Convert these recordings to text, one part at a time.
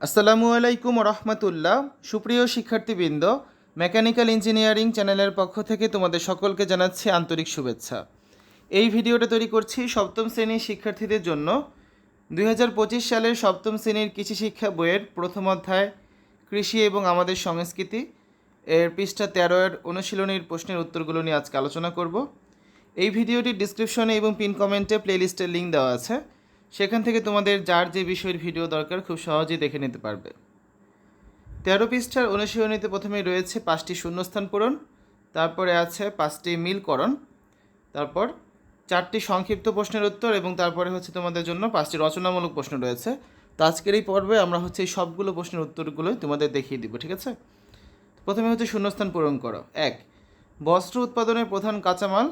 আসসালামু আলাইকুম রহমতুল্লাহ। সুপ্রিয় শিক্ষার্থীবৃন্দ, মেকানিক্যাল ইঞ্জিনিয়ারিং চ্যানেলের পক্ষ থেকে তোমাদের সকলকে জানাচ্ছি আন্তরিক শুভেচ্ছা। এই ভিডিওটা তৈরি করছি সপ্তম শ্রেণির শিক্ষার্থীদের জন্য। দু হাজার পঁচিশ সালের সপ্তম শ্রেণির কৃষি শিক্ষা বইয়ের প্রথম অধ্যায়, কৃষি এবং আমাদের সংস্কৃতি এর পৃষ্ঠা তেরো এর অনুশীলনীর প্রশ্নের উত্তরগুলো নিয়ে আজকে আলোচনা করব। এই ভিডিওটির ডিসক্রিপশনে এবং পিন কমেন্টে প্লেলিস্টের লিঙ্ক দেওয়া আছে। সেখান থেকে তোমাদের যার যে বিষয়ের ভিডিও দরকার খুব সহজেই দেখে নিতে পারবে। তেরো পৃষ্ঠার অনুশীলনীতে প্রথমেই রয়েছে পাঁচটি শূন্যস্থান পূরণ, তারপরে আছে পাঁচটি মিলকরণ, তারপর চারটি সংক্ষিপ্ত প্রশ্নের উত্তর এবং তারপরে হচ্ছে তোমাদের জন্য পাঁচটি রচনামূলক প্রশ্ন রয়েছে। তো আজকের এই পর্বে আমরা হচ্ছে এই সবগুলো প্রশ্নের উত্তরগুলোই তোমাদের দেখিয়ে দিব, ঠিক আছে? প্রথমে হচ্ছে শূন্যস্থান পূরণ করো। এক, বস্ত্র উৎপাদনের প্রধান কাঁচামাল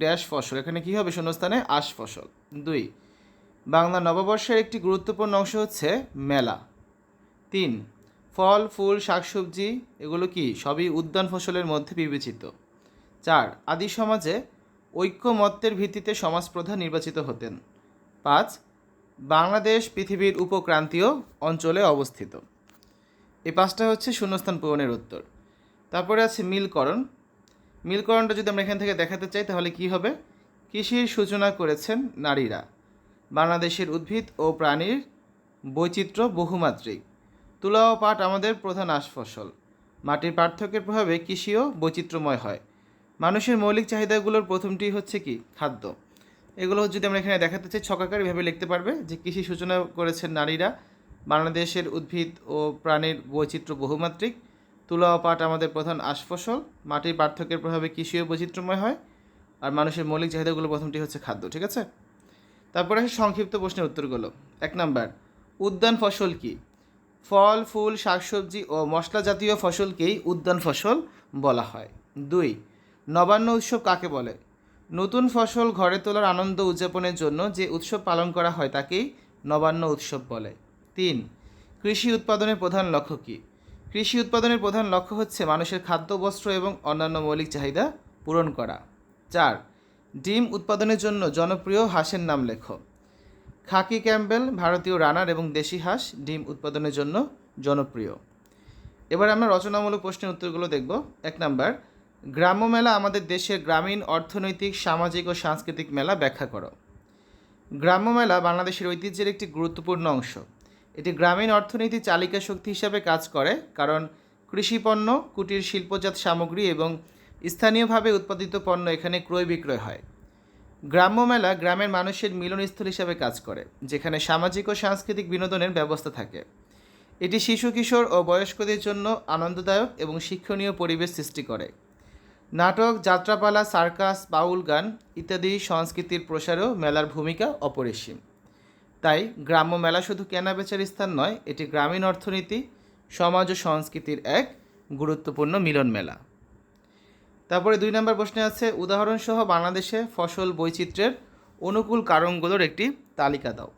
ড্যাশ ফসল। এখানে কী হবে? শূন্যস্থানে আশ ফসল। দুই বাংলা নববর্ষের একটি গুরুত্বপূর্ণ অংশ হচ্ছে মেলা। তিন, ফল, ফুল, শাকসবজি, এগুলো কি সবই উদ্যান ফসলের মধ্যে বিবেচিত। চার, আদি সমাজে ঐক্যমত্যের ভিত্তিতে সমাজপ্রধান নির্বাচিত হতেন। পাঁচ, বাংলাদেশ পৃথিবীর উপক্রান্তীয় অঞ্চলে অবস্থিত। এই পাঁচটা হচ্ছে শূন্যস্থান পূরণের উত্তর। তারপরে আছে মিলকরণ। মিলকরণটা যদি আমরা এখান থেকে দেখাতে চাই, তাহলে কি হবে? কৃষির সূচনা করেছেন নারীরা। বাংলাদেশের উদ্ভিদ ও প্রাণীর বৈচিত্র্য বহুমাত্রিক। তুলা ও পাট আমাদের প্রধান আশ ফসল মাটির পার্থক্যের প্রভাবে কৃষিও বৈচিত্র্যময় হয়। মানুষের মৌলিক চাহিদাগুলোর প্রথমটি হচ্ছে কি? খাদ্য। এগুলো যদি আমরা এখানে দেখাতে চাই ছকাকার এভাবে লিখতে পারবে যে কৃষি সূচনা করেছেন নারীরা। বাংলাদেশের উদ্ভিদ ও প্রাণীর বৈচিত্র্য বহুমাত্রিক। তুলা ও পাট আমাদের প্রধান আশ ফসল মাটির পার্থক্যের প্রভাবে কৃষিও বৈচিত্র্যময় হয়। আর মানুষের মৌলিক চাহিদাগুলো প্রথমটি হচ্ছে খাদ্য, ঠিক আছে? তারপরে আসে সংক্ষিপ্ত প্রশ্নের উত্তরগুলো। এক নাম্বার, উদ্যান ফসল কি? ফল, ফুল, শাকসবজি ও মশলা জাতীয় ফসলকেই উদ্যান ফসল বলা হয়। দুই, নবান্ন উৎসব কাকে বলে? নতুন ফসল ঘরে তোলার আনন্দ উদযাপনের জন্য যে উৎসব পালন করা হয় তাকেই নবান্ন উৎসব বলে। তিন, কৃষি উৎপাদনের প্রধান লক্ষ্য কী? কৃষি উৎপাদনের প্রধান লক্ষ্য হচ্ছে মানুষের খাদ্য, বস্ত্র এবং অন্যান্য মৌলিক চাহিদা পূরণ করা। চার ডিম উৎপাদনের জন্য জনপ্রিয় হাঁসের নাম লেখো। খাকি ক্যাম্বেল ভারতীয় রানার এবং দেশি হাঁস ডিম উৎপাদনের জন্য জনপ্রিয়। এবার আমরা রচনামূলক প্রশ্নের উত্তরগুলো দেখব। এক নাম্বার, গ্রাম্য মেলা আমাদের দেশের গ্রামীণ অর্থনৈতিক, সামাজিক ও সাংস্কৃতিক মেলা ব্যাখ্যা করো। গ্রাম্য মেলা বাংলাদেশের ঐতিহ্যের একটি গুরুত্বপূর্ণ অংশ। এটি গ্রামীণ অর্থনীতি চালিকা শক্তি হিসাবে কাজ করে, কারণ কৃষিপণ্য কুটির শিল্পজাত সামগ্রী এবং স্থানীয়ভাবে উৎপাদিত পণ্য এখানে ক্রয় বিক্রয় হয়। গ্রাম্য মেলা গ্রামের মানুষের মিলনস্থল হিসাবে কাজ করে, যেখানে সামাজিক ও সাংস্কৃতিক বিনোদনের ব্যবস্থা থাকে। এটি শিশু, কিশোর ও বয়স্কদের জন্য আনন্দদায়ক এবং শিক্ষণীয় পরিবেশ সৃষ্টি করে। নাটক, যাত্রাপালা, সার্কাস, বাউল গান ইত্যাদি সংস্কৃতির প্রসারেও মেলার ভূমিকা অপরিসীম। তাই গ্রাম্য মেলা শুধু কেনাবেচার স্থান নয়, এটি গ্রামীণ অর্থনীতি, সমাজ ও সংস্কৃতির এক গুরুত্বপূর্ণ মিলন মেলা তারপরে দুই নম্বর প্রশ্নে আছে, উদাহরণসহ বাংলাদেশে ফসল বৈচিত্র্যের অনুকূল কারণগুলোর একটি তালিকা দাও।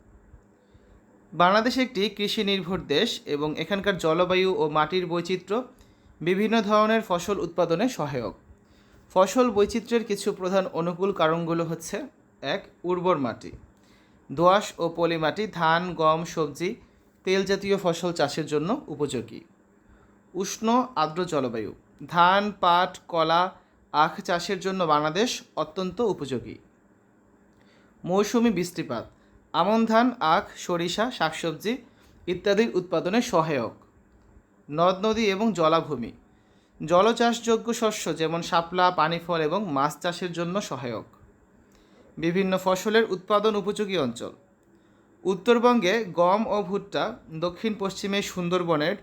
বাংলাদেশ একটি কৃষি নির্ভর দেশ এবং এখানকার জলবায়ু ও মাটির বৈচিত্র্য বিভিন্ন ধরনের ফসল উৎপাদনে সহায়ক। ফসল বৈচিত্র্যের কিছু প্রধান অনুকূল কারণগুলো হচ্ছে, এক, উর্বর মাটি। দোআঁশ ও পলি মাটি ধান, গম, সবজি, তেল জাতীয় ফসল চাষের জন্য উপযোগী। উষ্ণ, আর্দ্র জলবায়ু। ধান, পাট, কলা, আখ চাষের জন্য বাংলাদেশ অত্যন্ত উপযোগী। মৌসুমি বৃষ্টিপাত, আমন ধান, আখ, সরিষা, শাকসবজি ইত্যাদির উৎপাদনে সহায়ক। নদ নদী এবং জলাভূমি, জলচাষযোগ্য শস্য যেমন শাপলা, পানিফল এবং মাছ চাষের জন্য সহায়ক। বিভিন্ন ফসলের উৎপাদন উপযোগী অঞ্চল। উত্তরবঙ্গে গম ও ভুট্টা দক্ষিণ পশ্চিমে সুন্দরবনের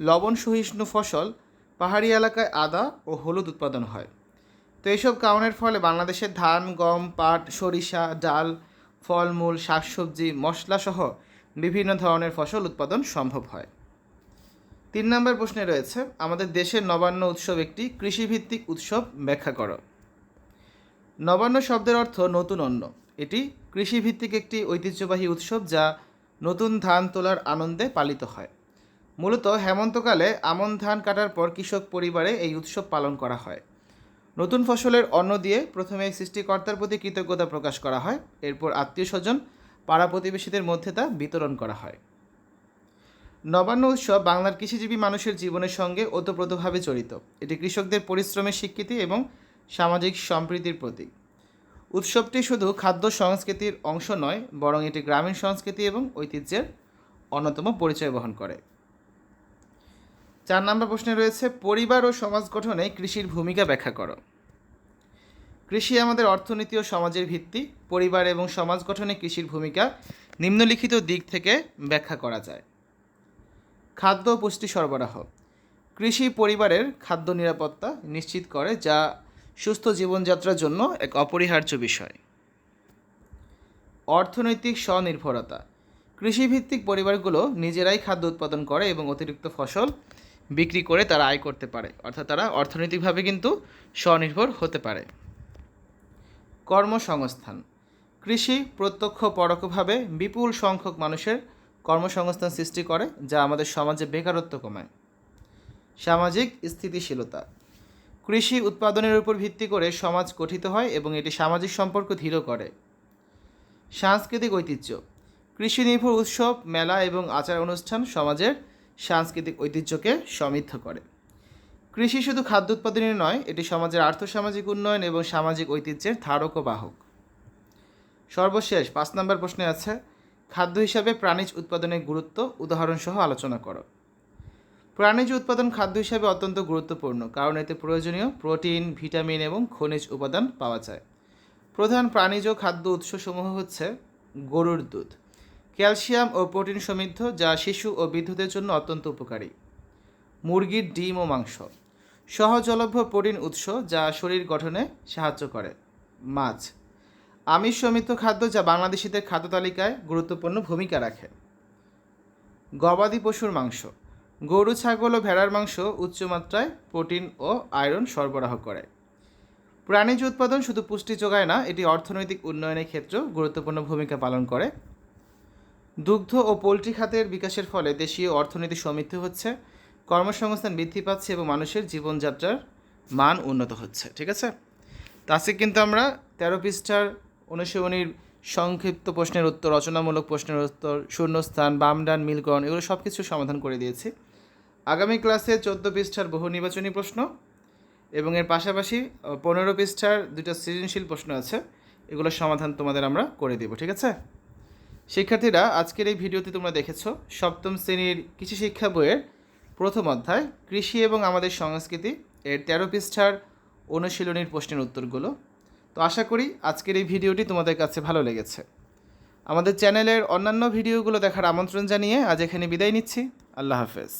লবণ সহিষ্ণু ফসল পাহাড়ি এলাকায় আদা ও হলুদ উৎপাদন হয়। তো এইসব কারণের ফলে বাংলাদেশের ধান, গম, পাট, সরিষা, ডাল, ফলমূল, শাকসবজি, মশলাসহ বিভিন্ন ধরনের ফসল উৎপাদন সম্ভব হয়। তিন নম্বর প্রশ্নে রয়েছে, আমাদের দেশের নবান্ন উৎসব একটি কৃষিভিত্তিক উৎসব, ব্যাখ্যা করো। নবান্ন শব্দের অর্থ নতুন অন্ন। এটি কৃষিভিত্তিক একটি ঐতিহ্যবাহী উৎসব যা নতুন ধান তোলার আনন্দে পালিত হয়। মূলত হেমন্তকালে আমন ধান কাটার পর কৃষক পরিবারে এই উৎসব পালন করা হয়। নতুন ফসলের অন্ন দিয়ে প্রথমে সৃষ্টিকর্তার প্রতি কৃতজ্ঞতা প্রকাশ করা হয়, এরপর আত্মীয় স্বজন, পাড়া প্রতিবেশীদের মধ্যে তা বিতরণ করা হয়। নবান্ন উৎসব বাংলার কৃষিজীবী মানুষের জীবনের সঙ্গে ওতপ্রোতভাবে জড়িত। এটি কৃষকদের পরিশ্রমের স্বীকৃতি এবং সামাজিক সম্প্রীতির প্রতীক। উৎসবটি শুধু খাদ্য সংস্কৃতির অংশ নয়, বরং এটি গ্রামীণ সংস্কৃতি এবং ঐতিহ্যের অন্যতম পরিচয় বহন করে। চার নম্বর প্রশ্নে রয়েছে, পরিবার ও সমাজ গঠনে কৃষির ভূমিকা ব্যাখ্যা করো। কৃষি আমাদের অর্থনীতি ও সমাজের ভিত্তি, পরিবার এবং সমাজ গঠনে কৃষির ভূমিকা নিম্নলিখিত দিক থেকে ব্যাখ্যা করা যায়। খাদ্য ও পুষ্টি সরবরাহ, কৃষি পরিবারের খাদ্য নিরাপত্তা নিশ্চিত করে যা সুস্থ জীবনযাত্রার জন্য এক অপরিহার্য বিষয়। অর্থনৈতিক স্বনির্ভরতা, কৃষিভিত্তিক পরিবারগুলো নিজেরাই খাদ্য উৎপাদন করে এবং অতিরিক্ত ফসল বিক্রি করে তারা আয় করতে পারে। অর্থাৎ তারা অর্থনৈতিকভাবে কিন্তু স্বনির্ভর হতে পারে। কর্মসংস্থান। কৃষি প্রত্যক্ষ পরোক্ষভাবে বিপুল সংখ্যক মানুষের কর্মসংস্থান সৃষ্টি করে, যা আমাদের সমাজে বেকারত্ব কমায়। সামাজিক স্থিতিশীলতা। কৃষি উৎপাদনের উপর ভিত্তি করে সমাজ গঠিত হয় এবং এটি সামাজিক সম্পর্ক দৃঢ় করে। সাংস্কৃতিক ঐতিহ্য। কৃষি নির্ভর উৎসব, মেলা এবং আচার অনুষ্ঠান সমাজের সাংস্কৃতিক ঐতিহ্যকে সমৃদ্ধ করে। কৃষি শুধু খাদ্য উৎপাদনই নয়, এটি সমাজের আর্থসামাজিক উন্নয়ন এবং সামাজিক ঐতিহ্যের ধারক ও বাহক। সর্বশেষ পাঁচ নম্বর প্রশ্নে আছে, খাদ্য হিসাবে প্রাণীজ উৎপাদনের গুরুত্ব উদাহরণসহ আলোচনা করো। প্রাণীজ উৎপাদন খাদ্য হিসাবে অত্যন্ত গুরুত্বপূর্ণ, কারণ এতে প্রয়োজনীয় প্রোটিন, ভিটামিন এবং খনিজ উপাদান পাওয়া যায়। প্রধান প্রাণীজ খাদ্য উৎসসমূহ হচ্ছে গরুর দুধ। ক্যালসিয়াম ও প্রোটিন সমৃদ্ধ, যা শিশু ও বৃদ্ধদের জন্য অত্যন্ত উপকারী। মুরগির ডিম ও মাংস। সহজলভ্য প্রোটিন উৎস যা শরীর গঠনে সাহায্য করে। মাছ। আমিষ সমৃদ্ধ খাদ্য যা বাংলাদেশিদের খাদ্য তালিকায় গুরুত্বপূর্ণ ভূমিকা রাখে। গবাদি পশুর মাংস। গরু, ছাগল ও ভেড়ার মাংস উচ্চমাত্রায় প্রোটিন ও আয়রন সরবরাহ করে। প্রাণীজ উৎপাদন শুধু পুষ্টি যোগায় না, এটি অর্থনৈতিক উন্নয়নের ক্ষেত্রেও গুরুত্বপূর্ণ ভূমিকা পালন করে। দুগ্ধ ও পোলট্রি খাতের বিকাশের ফলে দেশীয় অর্থনীতি সমৃদ্ধ হচ্ছে, কর্মসংস্থান বৃদ্ধি পাচ্ছে এবং মানুষের জীবনযাত্রার মান উন্নত হচ্ছে, ঠিক আছে? তো আজকে কিন্তু আমরা তেরো পৃষ্ঠার অনুশীলনীর সংক্ষিপ্ত প্রশ্নের উত্তর, রচনামূলক প্রশ্নের উত্তর, শূন্যস্থান, বামডান মিলকরণ এগুলো সব কিছু সমাধান করে দিয়েছি। আগামী ক্লাসে চোদ্দ পৃষ্ঠার বহু নির্বাচনী প্রশ্ন এবং এর পাশাপাশি পনেরো পৃষ্ঠার দুটো সৃজনশীল প্রশ্ন আছে, এগুলোর সমাধান তোমাদের আমরা করে দেব, ঠিক আছে? শিক্ষার্থীরা, আজকের এই ভিডিওতে তোমরা দেখেছ সপ্তম শ্রেণির কৃষি শিক্ষা বইয়ের প্রথম অধ্যায়, কৃষি এবং আমাদের সংস্কৃতি এর তেরো পৃষ্ঠার অনুশীলনীর প্রশ্নের উত্তরগুলো। তো আশা করি আজকের এই ভিডিওটি তোমাদের কাছে ভালো লেগেছে। আমাদের চ্যানেলের অন্যান্য ভিডিওগুলো দেখার আমন্ত্রণ জানিয়ে আজ এখানে বিদায় নিচ্ছি। আল্লাহ হাফেজ।